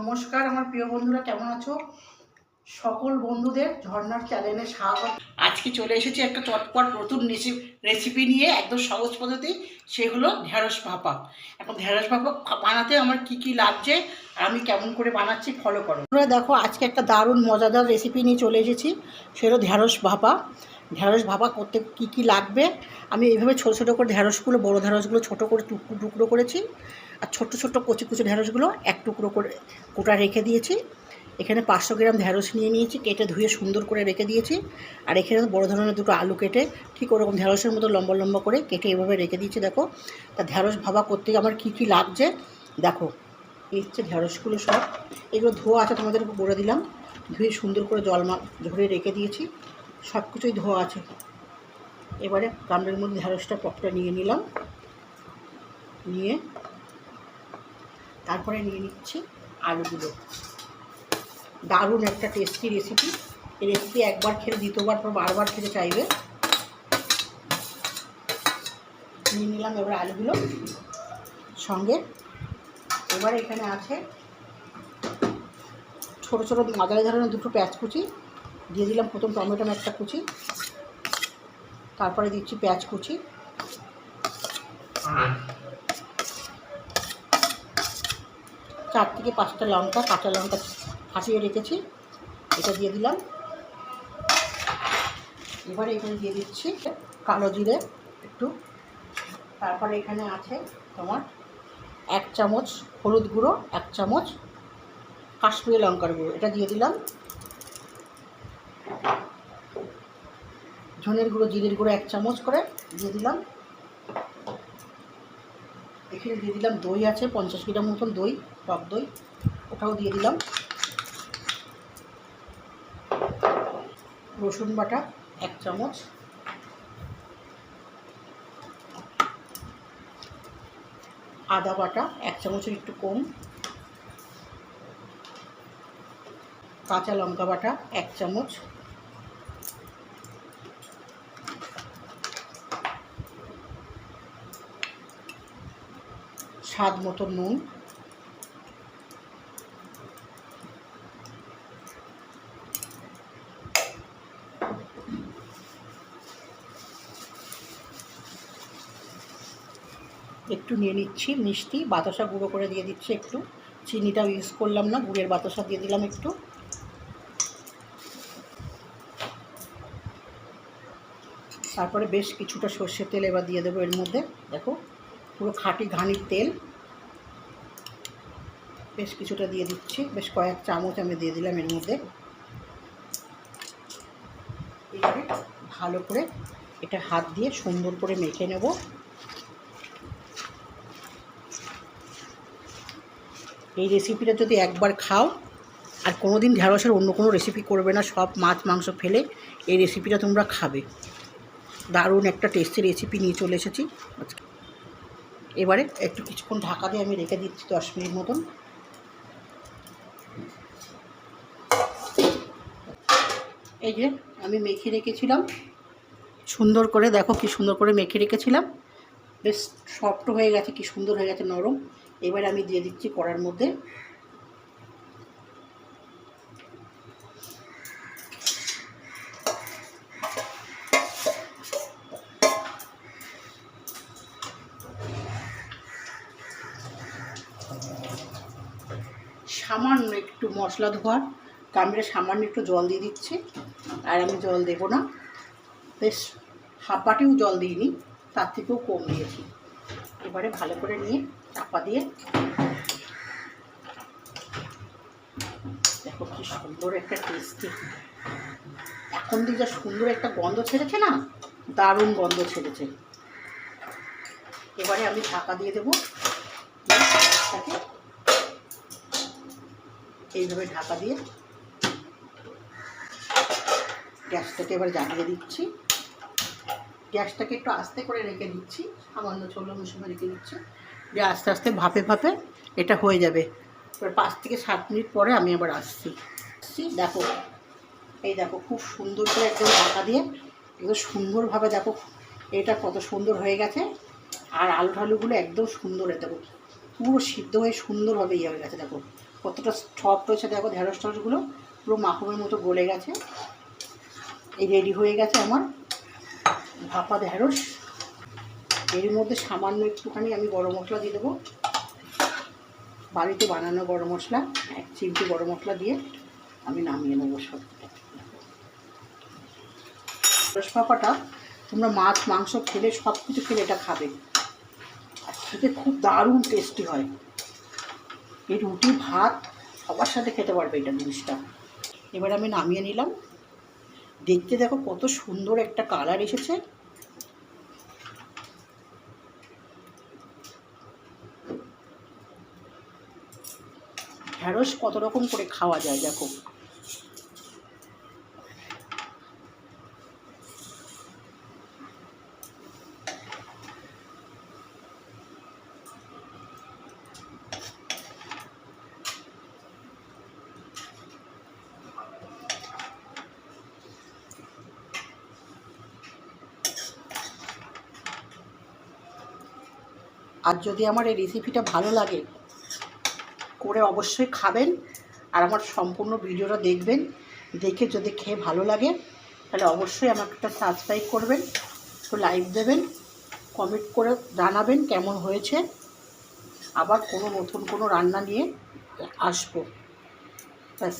নমস্কার, আমার প্রিয় বন্ধুরা, কেমন আছো? সকল বন্ধুদের ঝর্নার চ্যানেলে স্বাগত। আজকে চলে এসেছি একটা চটপট নতুন রেসিপি নিয়ে, একদম সহজ পদ্ধতি সেগুলো ঢেঁড়স ভাপা। এখন ঢেঁড়স ভাপা বানাতে আমার কি কি লাগছে, আর আমি কেমন করে বানাচ্ছি ফলো করো। দেখো, আজকে একটা দারুণ মজাদার রেসিপি নিয়ে চলে এসেছি সেগুলো ঢেঁড়স ভাপা। ঢেঁড়স ভাপা করতে কি কি লাগবে? আমি এইভাবে ছোটো ছোটো করে ঢেঁড়সগুলো, বড়ো ঢেঁড়সগুলো, ছোটো করে টুকরো টুকরো করেছি। আর ছোট্ট ছোট্ট কচি কচি ঢেঁড়সগুলো এক টুকরো করে কোটা রেখে দিয়েছি। এখানে পাঁচশো গ্রাম ঢেঁড়স নিয়ে নিয়েছি, কেটে ধুয়ে সুন্দর করে রেখে দিয়েছি। আর এখানে বড়ো ধরনের দুটো আলু কেটে ঠিক ওরকম ঢেঁড়সের মতো লম্বা লম্বা করে কেটে এভাবে রেখে দিয়েছি, দেখো। তা ঢেঁড়স ভাবা করতে আমার কি কি লাগছে? দেখো, এই হচ্ছে ঢেঁড়সগুলো সব। এগুলো ধোয়া আছে তোমাদেরকে বলে দিলাম। ধুয়ে সুন্দর করে জল মা ধরে রেখে দিয়েছি। সব কিছুই ধোয়া আছে। এবারে গামলার মধ্যে ঢেঁড়সটা, পপটা নিয়ে নিলাম। নিয়ে তারপরে নিয়ে নিচ্ছি আলুগুলো। দারুণ একটা টেস্টি রেসিপি এই রেসিপি একবার খেলে, দ্বিতীয়বার পর বারবার খেতে চাইবে। নিয়ে নিলাম এবার আলুগুলো সঙ্গে। এবার এখানে আছে ছোটো ছোটো মাঝারি ধরনের দুটো কুচি। দিয়ে দিলাম প্রথম টমেটো একটা কুচি, তারপরে দিচ্ছি পেঁয়াজ কুচি। চার থেকে পাঁচটা লঙ্কা, কাঁচা লঙ্কা ফাঁসিয়ে রেখেছি, এটা দিয়ে দিলাম। এবারে এখানে দিয়ে দিচ্ছি কালো জিরে একটু। তারপরে এখানে আছে তোমার এক চামচ হলুদ গুঁড়ো, এক চামচ কাশ্মীরি লঙ্কার গুঁড়ো, এটা দিয়ে দিলাম। ধনের গুঁড়ো, জিরের গুঁড়ো এক চামচ করে দিয়ে দিলাম। এখানে দিয়ে দিলাম দই আছে, পঞ্চাশ গ্রাম মতন দই, টক দই, ওটাও দিয়ে দিলাম। রসুন বাটা এক চামচ। আদা বাটা এক চামচের একটু কম। কাঁচা লঙ্কা বাটা এক চামচ। স্বাদ মতো নুন। একটু নিয়ে নিচ্ছি মিষ্টি, বাতাসা গুঁড়ো করে দিয়ে দিচ্ছি একটু। চিনিটাও ইউজ করলাম না, গুড়ের বাতাসা দিয়ে দিলাম একটু। তারপরে বেশ কিছুটা সর্ষের তেল এবার দিয়ে দেবো এর মধ্যে। দেখো, পুরো খাঁটি ঘানির তেল। বেশ কিছুটা দিয়ে দিচ্ছি, বেশ কয়েক চামচ আমি দিয়ে দিলাম এর মধ্যে। এবারে ভালো করে এটা হাত দিয়ে সুন্দর করে মেখে নেব। এই রেসিপিটা যদি একবার খাও, আর কোনো দিন ঢ্যাঁড়সের অন্য কোনো রেসিপি করবে না, সব মাছ, মাংস ফেলে এই রেসিপিটা তোমরা খাবে। দারুণ একটা টেস্টি রেসিপি নিয়ে চলে এসেছি। আজকে এবারে একটু কিছুক্ষণ ঢাকা দিয়ে আমি রেখে দিচ্ছি দশ মিনিট মতন। এই যে আমি মেখে রেখেছিলাম। সুন্দর করে দেখো কি সুন্দর করে মেখে রেখেছিলাম। বেশ সফট হয়ে গেছে, কি সুন্দর হয়ে গেছে, নরম। এবার আমি দিয়ে দিচ্ছি কড়ার মধ্যে সামান্য একটু মশলা ধোয়ার। কামড়ে সামান্য একটু জল দিয়ে দিচ্ছি। আর আমি জল দেব না। বেশ, হাফ বাটিও জল দিইনি, তার থেকেও কম দিয়েছি। এবারে ভালো করে নিয়ে চাপা দিয়ে দেখো কি সুন্দর একটা টেস্টি এখন দিয়ে যা সুন্দর একটা গন্ধ ছেড়েছে না, দারুণ গন্ধ ছেড়েছে। এবারে আমি ঢাকা দিয়ে দেবো। এইভাবে ঢাকা দিয়ে? গ্যাসটাকে এবার জ্বালিয়ে দিচ্ছি। গ্যাসটাকে একটু আস্তে করে রেখে দিচ্ছি। সামান্য ছোলো মশলা রেখে দিচ্ছি। যে আস্তে আস্তে ভাপে ভাপে এটা হয়ে যাবে। এবার পাঁচ থেকে সাত মিনিট পরে আমি আবার আসছি। আসছি, দেখো। এই দেখো, খুব সুন্দর করে একদম ঢাকা দিয়ে একদম সুন্দরভাবে দেখো, এটা কত সুন্দর হয়ে গেছে। আর আলু ঠালুগুলো একদম সুন্দর, দেখো। পুরো সিদ্ধ হয়ে সুন্দরভাবে ইয়ে হয়ে গেছে, দেখো। কতটা সফট হয়েছে দেখো ঢেঁড়স টড়সগুলো পুরো মাখনের মতো গলে গেছে। এই রেডি হয়ে গেছে আমার ভাপা ঢেঁড়স। এর মধ্যে সামান্য একটুখানি আমি গরম মশলা দিয়ে দেবো। বাড়িতে বানানো গরম মশলা, এক চিমটি গরম মশলা দিয়ে আমি নামিয়ে নেব সব। ঢেঁড়স ভাপাটা তোমরা মাছ, মাংস খেলে সব কিছু খেলে এটা খাবে। আর খেতে খুব দারুণ টেস্টি হয়। এই রুটি, ভাত, সবার সাথে খেতে পারবে এটা জিনিসটা। এবার আমি নামিয়ে নিলাম। দেখতে দেখো কত সুন্দর একটা কালার এসেছে। ঢ্যাঁড়স কত রকম করে খাওয়া যায়, দেখো। আর যদি আমার এই রেসিপিটা ভালো লাগে, করে অবশ্যই খাবেন। আর আমার সম্পূর্ণ ভিডিওটা দেখবেন, দেখে যদি খেয়ে ভালো লাগে, তাহলে অবশ্যই আমাকে একটা সাবস্ক্রাইব করবেন, একটু লাইক দেবেন কমেন্ট করে জানাবেন কেমন হয়েছে। আবার কোনো নতুন কোনো রান্না নিয়ে আসব। ব্যাস।